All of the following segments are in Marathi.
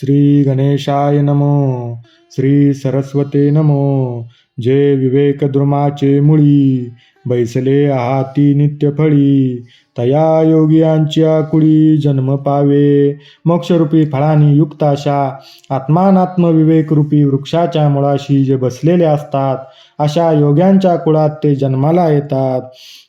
श्री गणेशाय नमो श्री सरस्वते नमो जे विवेक द्रुमाचे मुळी बैसले आहाती नित्यफळी तया योगियांच्या कुळी जन्म पावे. मोक्षरूपी फळांनी युक्त अशा आत्मानात्म विवेकरूपी वृक्षाच्या मुळाशी जे बसलेले असतात अशा योग्यांच्या कुळात ते जन्माला येतात.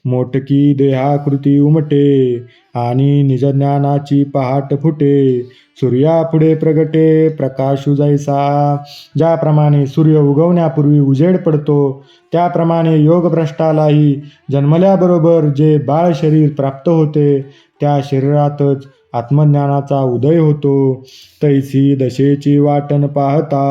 मोटकी देहाकृती उमटे आणि निजज्ञानाची पहाट फुटे. सूर्यापुढे प्रगटे प्रकाश जैसा. ज्याप्रमाणे सूर्य उगवण्यापूर्वी उजेड पडतो त्याप्रमाणे योगभ्रष्टालाही जन्मल्याबरोबर जे बाळ शरीर प्राप्त प्राप्त होते. त्या शरीरातच आत्मज्ञानाचा उदय होतो. तैसी दशेची वाटण पाहता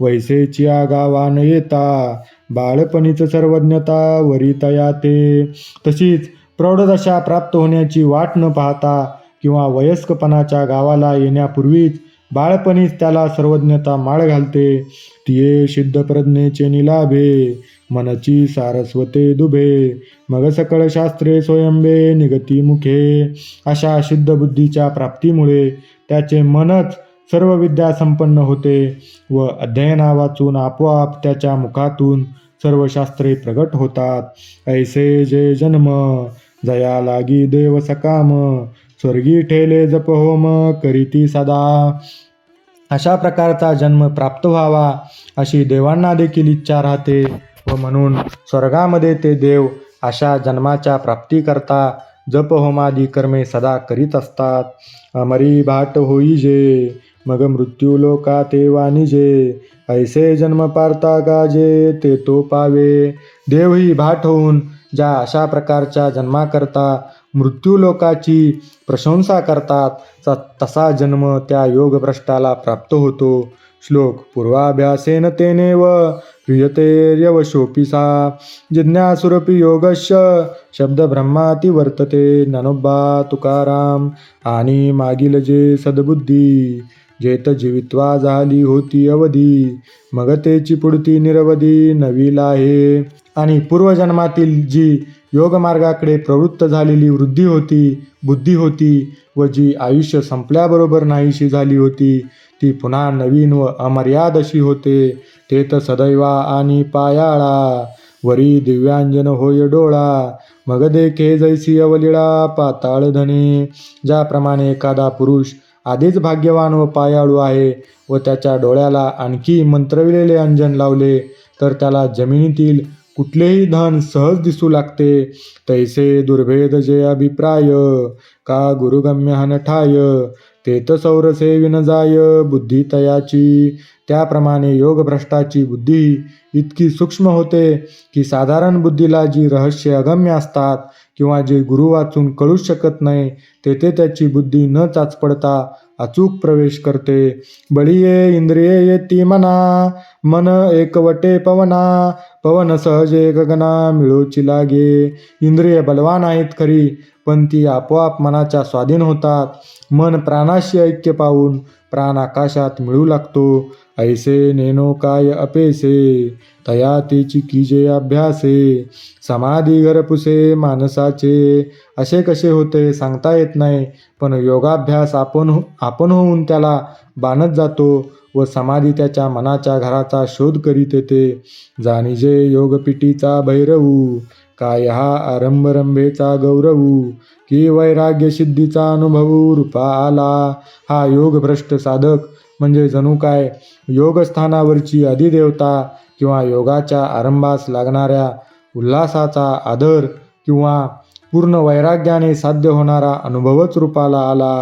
वैसेची आगावान येता. बाळपणीच सर्वज्ञता वरितया ते तशीच प्रौढदशा प्राप्त होण्याची वाट न पाहता किंवा वयस्कपणाच्या गावाला येण्यापूर्वीच बाळपणीच त्याला सर्वज्ञता माळ घालते. तिये सिद्ध प्रज्ञेचे निलाभे मनची सारस्वते दुभे. मग सकळ शास्त्रे स्वयंबे निगती मुखे. अशा शुद्ध बुद्धीच्या प्राप्तीमुळे त्याचे मनच सर्व विद्या संपन्न होते व अध्ययना वाचून आपोआप त्याच्या मुखातून सर्व शास्त्रे प्रगट होतात. ऐसे जे जन्म जया लागी देव सकाम स्वर्गी ठेले जप होम करीती सदा. अशा प्रकारचा जन्म प्राप्त व्हावा अशी देवांना देखील इच्छा राहते व म्हणून स्वर्गामध्ये ते देव अशा जन्माच्या प्राप्तीकरता जप होमादी कर्मे सदा करीत असतात. अमरी भाट होई जे मग मृत्यू लोका ते वाणिजे ऐसे जन्म पारता गाजे ते तो पावे. देवही भाट होऊन ज्या अशा प्रकारच्या जन्माकरता मृत्यूलोकाची प्रशंसा करतात. तसा जन्म त्या योगभ्रष्टाला प्राप्त होतो. श्लोक पूर्वाभ्यासेन तेनेव प्रियतेर्यवशोपी शोपिसा जिज्ञासुरपी योगश्य शब्द ब्रह्माती वर्तते ज्ञानोबा तुकाराम. आणि मागील जे सद्बुद्धी जेत जीवित्वा झाली होती अवधी. मग तेची पुढती निरवधी नवीला आहे आणि पूर्वजन्मातील जी योगमार्गाकडे प्रवृत्त झालेली वृद्धी होती बुद्धी होती व जी आयुष्य संपल्याबरोबर नाहीशी झाली होती ती पुन्हा नवीन व अमर्याद अशी होते. ते तर सदैवा आणि पायाळा वरी दिव्यांजन होय डोळा मग देखे जैसी अवलिळा पाताळ धने. ज्याप्रमाणे एखादा पुरुष आधीच भाग्यवान व पायाळू आहे व त्याच्या डोळ्याला आणखी मंत्रविलेले अंजन लावले तर त्याला जमिनीतील कुठलेही धन सहज दिसू लागते. तैसे दुर्भेद जे अभिप्राय का गुरुगम्य हनठाय तेत सौरसे विन जाय बुद्धी तयाची त्याप्रमाणे योगभ्रष्टाची बुद्धी इतकी सूक्ष्म होते की साधारण बुद्धीला जी रहस्य अगम्य असतात किंवा जे गुरु वाचून कळूच शकत नाही तेथे त्याची बुद्धी न चाचपडता अचूक प्रवेश करते. बळीये इंद्रिये येती मना मन एकवटे पवना पवन सहजे गगना मिळोची लागे. इंद्रिय बलवान आहेत खरी पण ती आपोआप मनाच्या स्वाधीन होतात. मन प्राणाशी ऐक्य पाहून प्राण आकाशात मिळू लागतो. ऐसे नेनो काय अपेसे? तया तेची कीजे अभ्यासे? समाधी घरपुसे माणसाचे. असे कसे होते सांगता येत नाही पण योगाभ्यास आपण हो- आपण होऊन त्याला बांधत जातो. व समाधी त्याच्या मनाच्या घराचा शोध करीत येते. जाणीजे योगपिटीचा भैरवू काय हा आरंभरंभेचा गौरवू की वैराग्य सिद्धीचा अनुभवू रूपा आला. हा योगभ्रष्ट साधक म्हणजे जणू काय? योगस्थानावरची अधिदेवता किंवा योगाच्या आरंभास लागणाऱ्या उल्हासाचा आदर किंवा पूर्ण वैराग्याने साध्य होणारा अनुभवच रूपाला आला.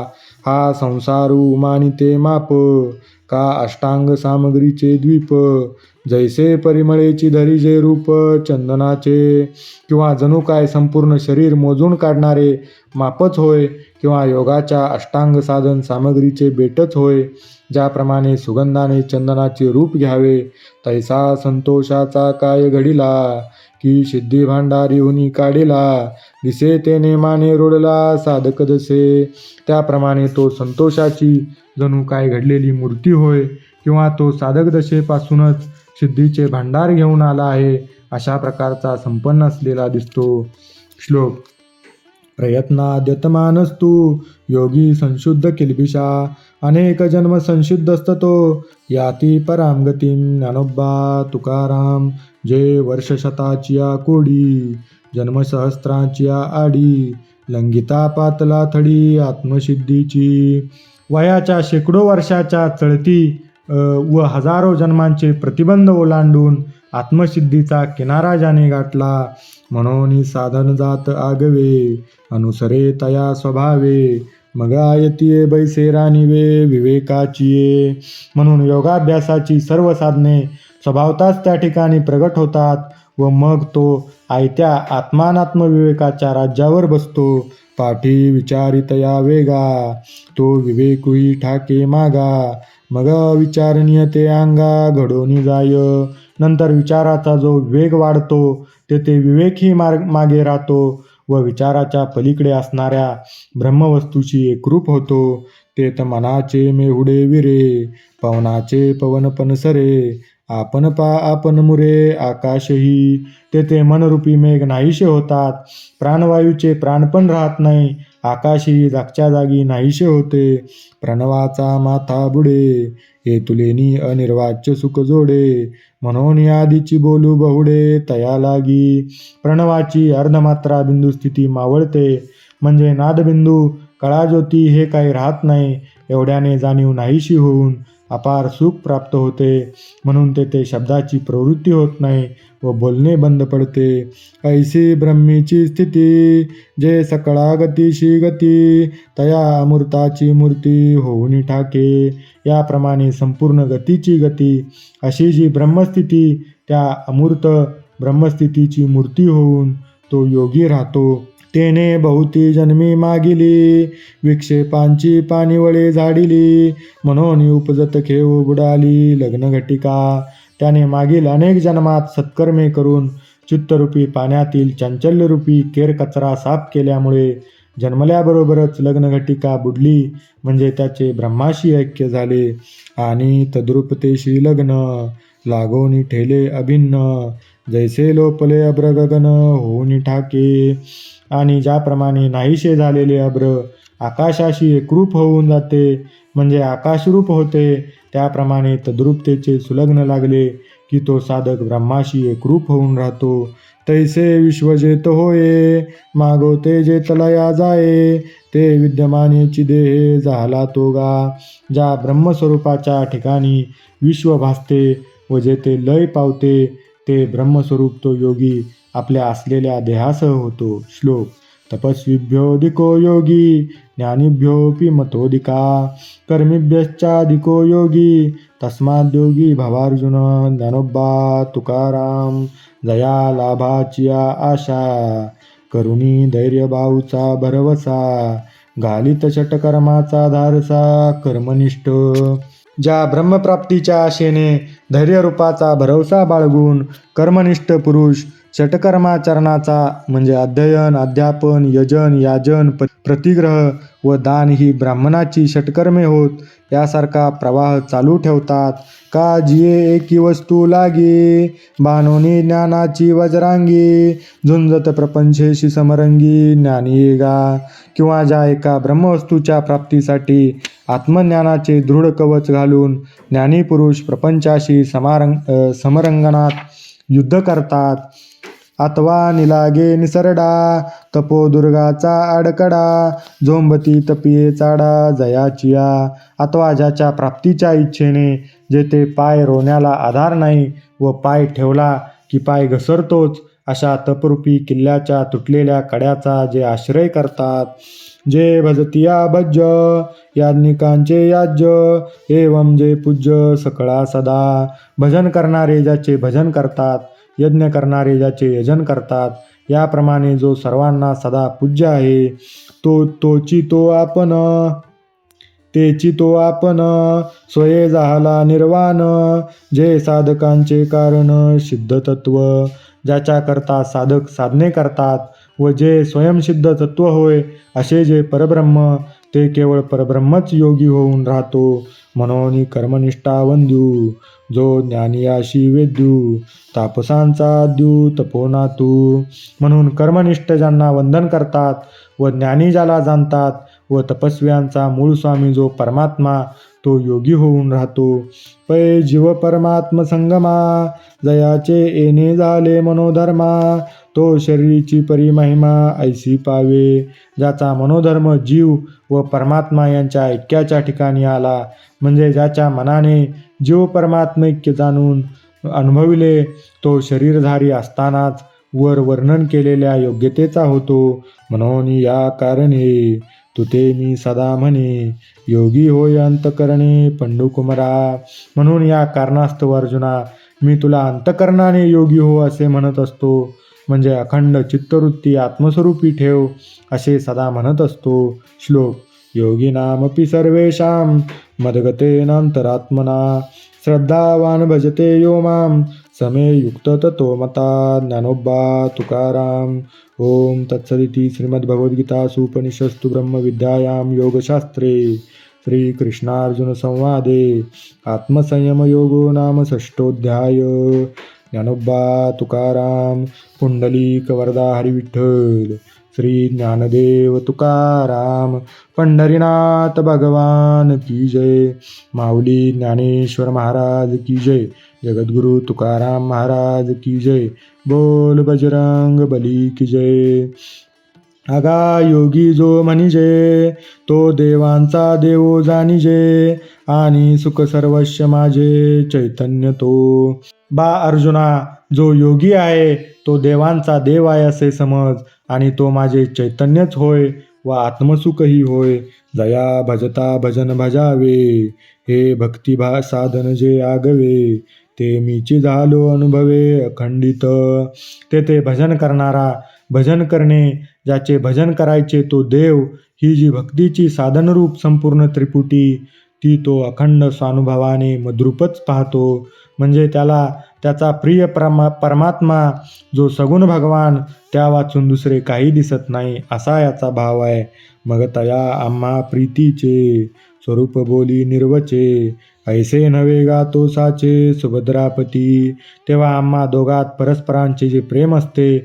हा संसारू मानिते माप का अष्टांग सामग्रीचे द्वीप? जैसे परिमळेची धरी जे रूप चंदनाचे. किंवा जणू काय संपूर्ण शरीर मोजून काढणारे मापच होय. किंवा योगाच्या अष्टांग साधन सामग्रीचे बेटच होय. ज्याप्रमाणे सुगंधाने चंदनाचे रूप घ्यावे तैसा संतोषाचा काय घडिला? की सिद्धी भांडारी हुनी काढिला? दिसे ते नेमाने रोडला साधक जसे. त्याप्रमाणे तो संतोषाची जणू काय घडलेली मूर्ती होय किंवा तो साधक दशेपासूनच सिद्धीचे भांडार घेऊन आला आहे अशा प्रकारचा संपन्न असलेला दिसतो श्लोक. प्रयत्नाद्यतमानस्तु योगी संशुद्ध किलबिषा अनेक जन्म संशुद्धस्ततो याती परां गतीं ज्ञानोबा तुकाराम जे वर्षशताचिया कोडी जन्मसहस्रांचिया आडी लंगिता पातला थडी आत्मसिद्धीची. वयाच्या शेकडो वर्षाच्या चळती व हजारो जन्मांचे प्रतिबंध ओलांडून आत्मसिद्धीचा किनारा ज्याने गाठला म्हणून साधन जात आगवे अनुसरे तया स्वभावे. मग आयतीये बैसे राणीवे विवेकाचिये. म्हणून योगाभ्यासाची सर्व साधने स्वभावताच त्या ठिकाणी प्रगट होतात. व मग तो आयत्या आत्मानात्म विवेकाच्या राज्यावर बसतो. पाठी विचारितया वेगा. तो विवेकुही ठाके मागा. मग विचारणीय ते अंगा घडोनी जाय. नंतर विचाराचा जो वेग वाढतो तेथे विवेकही मार्ग मागे राहतो व विचाराच्या पलीकडे असणाऱ्या ब्रह्मवस्तूशी एकरूप होतो. तेत मनाचे मेहुडे विरे पवनाचे पवन पनसरे आपण पा आपण मुरे आकाशही तेथे मनरूपी मेघ नाहीसे होतात. प्राणवायूचे प्राण पण राहत नाही. आकाशही जागच्या जागी नाहीसे होते. प्रणवाचा माथा बुडे. हे तुलेनी अनिर्वाच्य सुख जोडे. म्हणून यादीची आधीची बोलू बहुडे तया लागी. प्रणवाची अर्धमात्रा बिंदू स्थिती मावळते. म्हणजे नादबिंदू कळाज्योती हे काही राहत नाही. एवढ्याने जाणीव नाहीशी होऊन अपार सुख प्राप्त होते. म्हणून तेथे शब्दाची प्रवृत्ती होत नाही व बोलणे बंद पडते. ऐसी ब्रह्मीची स्थिती जे सकळा गतीशी गती तया अमृताची मूर्ती होऊन ठाके. याप्रमाणे संपूर्ण गतीची गती अशी जी ब्रह्मस्थिती त्या अमूर्त ब्रह्मस्थितीची मूर्ती होऊन तो योगी राहतो. तेने बहुती जन्मी मागिली. विक्षेपांची पाणीवळे झाडिली. म्हणून उपजत खेळ बुडाली. लग्न घटिका. त्याने मागील अनेक जन्मात सत्कर्मे करून चित्तरूपी पाण्यातील चांचल्यरूपी केर कचरा साफ केल्यामुळे जन्मल्याबरोबरच लग्नघटिका बुडली. म्हणजे त्याचे ब्रह्माशी ऐक्य झाले. आणि तद्रुपतेशी लग्न. लागोनी ठेले अभिन्न. जैसे लोपले अब्रगगन होऊन ठाके. आणि ज्याप्रमाणे नाहीसे झालेले अब्र आकाशाशी एकरूप होऊन जाते म्हणजे आकाशरूप होते त्याप्रमाणे तद्रुपतेचे सुलग्न लागले की तो साधक ब्रह्माशी एकरूप होऊन राहतो. तैसे विश्वजेत होये मागो ते जेतलया जाये ते विद्यमानेची देहे झाला तो गा. ज्या ब्रह्मस्वरूपाच्या ठिकाणी विश्व भासते व जेथे लय पावते ते ब्रह्मस्वरूप तो योगी आपल्या असलेल्या देहासह होतो. श्लोक तपस्वीभ्योधिको योगी ज्ञानिभ्योऽपि मतोऽधिका कर्मिभ्यश्चाधिको योगी तस्माद्योगी भवार्जुन ज्ञानोबा तुकाराम जया लाभाचिया आशा करुणी धैर्य बाऊचा भरवसा घालित षटकर्माचा धारसा कर्मनिष्ठ. ज्या ब्रह्मप्राप्तीच्या आशेने धैर्यरूपाचा भरवसा बाळगून कर्मनिष्ठ पुरुष षटकर्माचरणाचा म्हणजे अध्ययन अध्यापन यजन याजन प्रतिग्रह व दान ही ब्राह्मणाची षटकर्मे होत यासारखा प्रवाह चालू ठेवतात. का जिये एकी वस्तू लागी बानोनी ज्ञानाची वज्रांगी झुंजत प्रपंचेशी समरंगी ज्ञानी गा. किंवा ज्या एका ब्रह्मवस्तूच्या प्राप्तीसाठी आत्मज्ञानाचे दृढ कवच घालून ज्ञानीपुरुष प्रपंचाशी समारंग समरंगणात युद्ध करतात. अथवा निलागे निसरडा तपोदुर्गाचा आडकडा झोंबती तपिये चाडा जयाचिया अथवा ज्याच्या प्राप्तीच्या इच्छेने जेथे पाय रोण्याला आधार नाही व पाय ठेवला की पाय घसरतोच अशा तपरूपी किल्ल्याच्या तुटलेल्या कड्याचा जे आश्रय करतात. जे भजतिया भज्य याज्ञिकांचे याज्य एवम जे पूज्य सकळा सदा. भजन करणारे ज्याचे भजन करतात यज्ञ करणारे ज्याचे यजन करतात याप्रमाणे जो सर्वांना सदा पूज्य आहे तो तोची तो आपण तेची तो आपण स्वये झाला निर्वाण जे साधकांचे कारण सिद्ध तत्व ज्याच्याकरता साधक साधने करतात व जे स्वयंसिद्ध तत्व होय असे जे परब्रह्म ते केवळ परब्रह्मच योगी होऊन राहतो. म्हणून कर्मनिष्ठा वंद्यू जो ज्ञानियाशी वेद्यू तापसांचा द्यू तपोनातू. म्हणून कर्मनिष्ठ ज्यांना वंदन करतात व ज्ञानी ज्याला जाणतात व तपस्व्यांचा मूळ स्वामी जो परमात्मा तो योगी होऊन राहतो. पै जीव परमात्म संगमा जयाचे येणे झाले मनोधर्मा. तो शरीरीची परिमहिमा ऐसी पावे ज्याचा मनोधर्म जीव व परमात्मा यांच्या ऐक्याच्या ठिकाणी आला. म्हणजे ज्याच्या मनाने जीव परमात्मैक्य जाणून अनुभविले तो शरीरधारी असतानाच वर वर्णन केलेल्या योग्यतेचा होतो. म्हणून या कारणे तुते मी सदा म्हणे योगी होय अंतकरणे पंडुकुमरा. म्हणून या कारणास्तव अर्जुना मी तुला अंतकरणाने योगी हो असे म्हणत असतो. म्हणजे अखंड चित्तवृत्ती आत्मस्वरूपी ठेव असे सदा म्हणत असतो. श्लोक योगिनामपि सर्वेषां मदगतेनांतरात्मना श्रद्धावान भजते यो मां समे युक्त तोमता ज्ञानोब्बा ज्ञानोबा तुकाराम। ओम तत्सदिती श्रीमद्भगवद्गीतासु उपनिषस्तु ब्रह्मविद्यायां योगशास्त्रे श्रीकृष्णार्जुनसंवादे आत्मसंयमयोगो नाम षष्ठोऽध्याय। ज्ञानोबा तुकाराम पुण्डलीकवरदा हरिविठ्ठल। श्री ज्ञानदेव तुकाराम पंढरीनाथ भगवान की जय. माऊली ज्ञानेश्वर महाराज की जय. जगद्गुरु तुकाराम महाराज की जय. बोल बजरंग बली की जय. आगा योगी जो म्हणजे तो देवांचा देव जाणिजे आणि सुख सर्वस्व माझे चैतन्य तो. बा अर्जुना जो योगी आहे तो देवांचा देव आहे असे समज. आणि तो माझे चैतन्यच होय व आत्मसुखही होय. जया भजता भजन भजावे हे भक्तिभा साधन जे आगवे ते मीची झालो अनुभवे अखंडित. तेथे भजन करणारा भजन करणे ज्याचे भजन करायचे तो देव ही जी भक्तीची साधनरूप संपूर्ण त्रिपुटी ती तो अखंड स्वानुभवाने मद्रूपच पाहतो. म्हणजे त्याला त्याचा प्रिय परमा परमात्मा जो सगुण भगवान त्या वाचून दुसरे काही दिसत नाही असा याचा भाव आहे. मग तया आम्हा प्रीतीचे स्वरूप बोली निर्वचे. ऐसे नव्हे गा तो साचे सुभद्रापती. तेव्हा आम्हा दोघात परस्परांचे जे प्रेम असते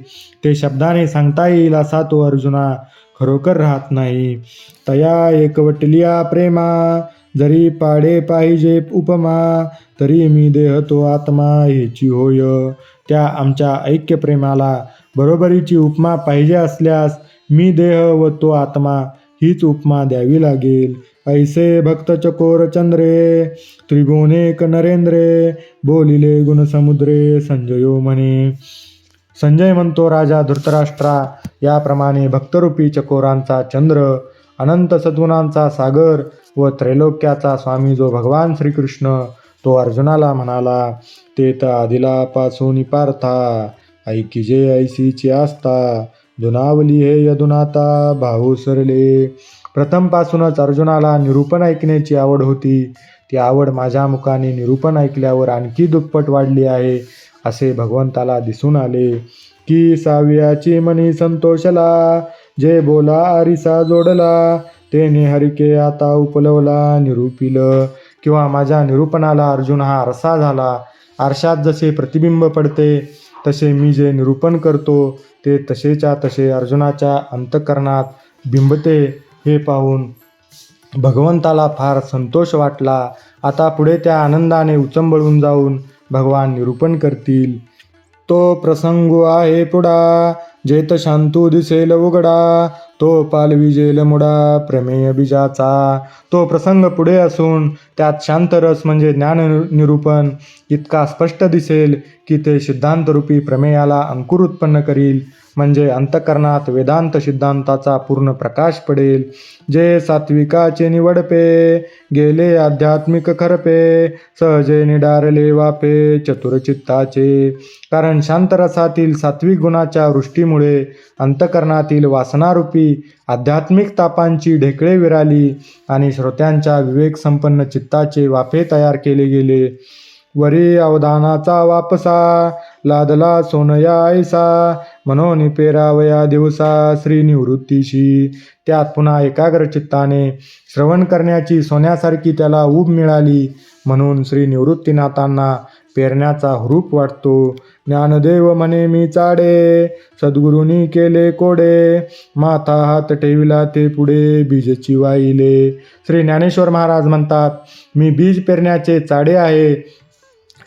ते शब्दाने सांगता येईल असा तो अर्जुना खरोखर राहत नाही. तया एकवटलिया प्रेमा जरी पाडे पाहिजे उपमा तरी मी देह तो आत्मा याची होय. त्या आमच्या ऐक्य प्रेमाला बरोबरीची उपमा पाहिजे असल्यास मी देह व तो आत्मा हीच उपमा द्यावी लागेल. ऐसे भक्त चकोर चंद्रे त्रिभुवनेक नरेंद्रे बोलिले गुणसमुद्रे संजयो म्हणे. संजय म्हणतो राजा धृतराष्ट्रा याप्रमाणे भक्तरूपी चकोरांचा चंद्र अनंत सद्गुणांचा सागर व त्रैलोक्याचा स्वामी जो भगवान श्रीकृष्ण तो अर्जुनाला म्हणाला ते तर आदिलापासून पार्था ऐकी जे ऐसीची आस्था दुनावली हे यदुनाता भाऊ सरले. प्रथमपासूनच अर्जुनाला निरूपण ऐकण्याची आवड होती. ती आवड माझ्या मुखाने निरूपण ऐकल्यावर आणखी दुप्पट वाढली आहे असे भगवंताला दिसून आले. की सावियाची मनी संतोषला जे बोला आरिसा जोडला तेने हरिके आता उपलवला निरूपिल. किंवा माझ्या निरूपणाला अर्जुन हा आरसा झाला. आरशात जसे प्रतिबिंब पडते तसे मी जे निरूपण करतो ते तसेच्या तसे अर्जुनाच्या अंतकरणात बिंबते. हे पाहून भगवंताला फार संतोष वाटला. आता पुढे त्या आनंदाने उचंबळून जाऊन भगवान निरूपण करतील. तो प्रसंग आहे पुढा. जेत शांतू दिसेल उघडा. तो पालविजेल मुडा प्रमेय बीजाचा. तो प्रसंग पुढे असून त्यात शांतरस म्हणजे ज्ञान निरूपण. इतका स्पष्ट दिसेल की ते सिद्धांतरूपी प्रमेयाला अंकुर उत्पन्न करील म्हणजे अंतकरणात वेदांत सिद्धांताचा पूर्ण प्रकाश पडेल. जे सात्विकाचे निवडपे गेले आध्यात्मिक खरपे सहजे निडारले वापे चतुरचित्ताचे. कारण शांतरसातील सात्विक गुणाच्या वृष्टीमुळे अंतकरणातील वासनारूपी आध्यात्मिक तापांची ढेकळे विराली आणि श्रोत्यांच्या विवेकसंपन्न चित्ताचे वाफे तयार केले गेले. वरी अवधानाचा वापसा. लादला सोनया ऐसा. म्हणून पेरावया दिवसा. श्री निवृत्तीशी. त्यात पुन्हा एकाग्र चित्ताने श्रवण करण्याची सोन्यासारखी त्याला ऊब मिळाली. म्हणून श्री निवृत्तीनाथांना पेरण्याचा हुरूप वाटतो. ज्ञानदेव म्हणे मी चाडे. सद्गुरूंनी केले कोडे. माथा हात ठेविला ते पुढे. बीजची वाहिले श्री ज्ञानेश्वर महाराज म्हणतात मी बीज पेरण्याचे चाडे आहे.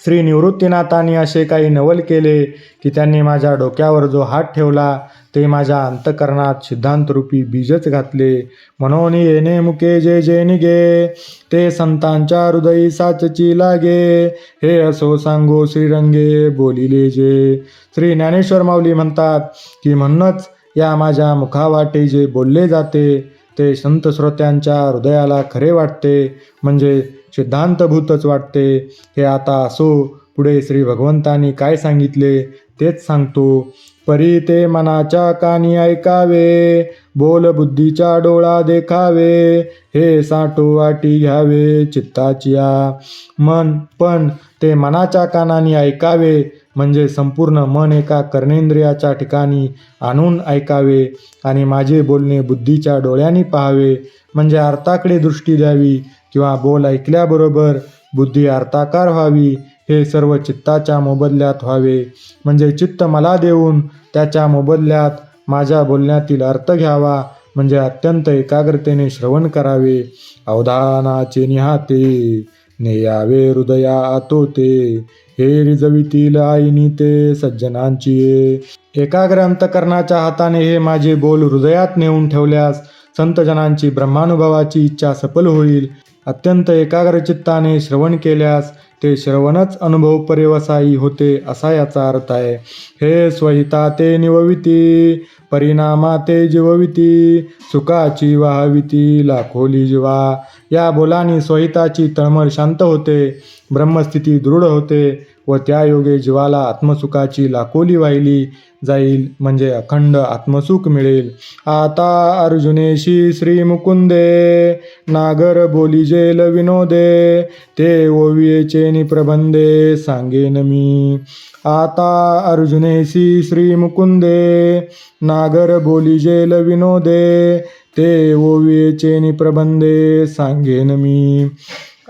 श्री निवृत्तीनाथांनी असे काही नवल केले की त्यांनी माझ्या डोक्यावर जो हात ठेवला ते माझ्या अंतकरणात सिद्धांतरूपी बीजच घातले. म्हणून येणे मुके जे जे निगे ते संतांच्या हृदयी साचची लागे. हे असो सांगो श्रीरंगे बोलिले जे. श्री ज्ञानेश्वर माऊली म्हणतात की म्हणूनच या माझ्या मुखावाटे जे बोलले जाते ते संत श्रोत्यांच्या हृदयाला खरे वाटते. म्हणजे सिद्धांतभूतच वाटते. हे आता असो. पुढे श्री भगवंतांनी काय सांगितले? तेच सांगतो. परी ते मनाच्या कानी ऐकावे. बोल बुद्धीच्या डोळा देखावे. हे साठो वाटी घ्यावे चित्ताचिया. मन पण ते मनाच्या कानाने ऐकावे. म्हणजे संपूर्ण मन एका कर्णेंद्रियाच्या ठिकाणी आणून ऐकावे. आणि माझे बोलणे बुद्धीच्या डोळ्यांनी पाहावे. म्हणजे अर्थाकडे दृष्टी द्यावी. किंवा बोल ऐकल्याबरोबर बुद्धी अर्थाकार व्हावी हे सर्व चित्ताच्या मोबदल्यात व्हावे. म्हणजे चित्त मला देऊन त्याच्या मोबदल्यात माझ्या बोलण्यातील अर्थ घ्यावा म्हणजे अत्यंत एकाग्रतेने श्रवण करावे. अवधानाचे निहाते नेयावे हृदया आतोते. हे रिजवितील आईनी ते सज्जनांची ये. एकाग्र अंतकरणाच्या हाताने हे माझे बोल हृदयात नेऊन ठेवल्यास संतजनांची ब्रह्मानुभवाची इच्छा सफल होईल. अत्यंत एकाग्रचित्ताने श्रवण केल्यास ते श्रवणच अनुभव पर्यवसायी होते असा याचा अर्थ आहे. हे स्वहिता ते निवविती परिणामा ते जीवविती सुखाची वाहविती लाखोली जीवा. या बोलानी स्वहिताची तळमळ शांत होते ब्रह्मस्थिती दृढ होते व त्या योगे जीवाला आत्मसुखाची लाकोली वाहिली जाईल म्हणजे अखंड आत्मसुख मिळेल. आता अर्जुनेशी श्री मुकुंदे नागर बोली जेल विनोदे ते ओवियेचे निप्रबंधे सांगेन मी. आता अर्जुनेशी श्री मुकुंदे नागर बोली जेल विनोदे ते ओवियेचे निप्रबंधे सांगेन मी.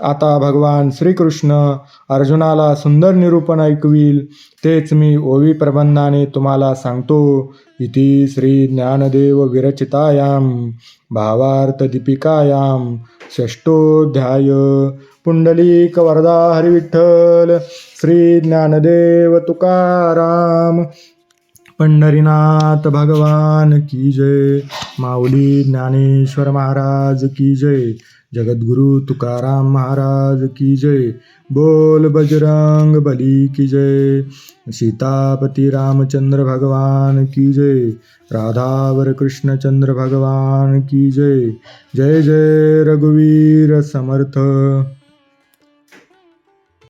आता भगवान श्रीकृष्ण अर्जुनाला सुंदर निरूपण ऐकवील तेच मी ओवी प्रबंधाने तुम्हाला सांगतो. इति श्री ज्ञानदेव विरचितायाम भावार्थ दीपिकायाम षष्टोध्याय पुंडलिक वरदा हरिविठ्ठल श्री ज्ञानदेव तुकाराम पंढरीनाथ भगवान की जय माऊली ज्ञानेश्वर महाराज की जय. जगद्गुरु तुकाराम महाराज की जय। बोल बजरंग बली की जय। सीतापति रामचंद्र भगवान की जय। राधावर कृष्णचंद्र भगवान की जय। जय जय रघुवीर समर्थ।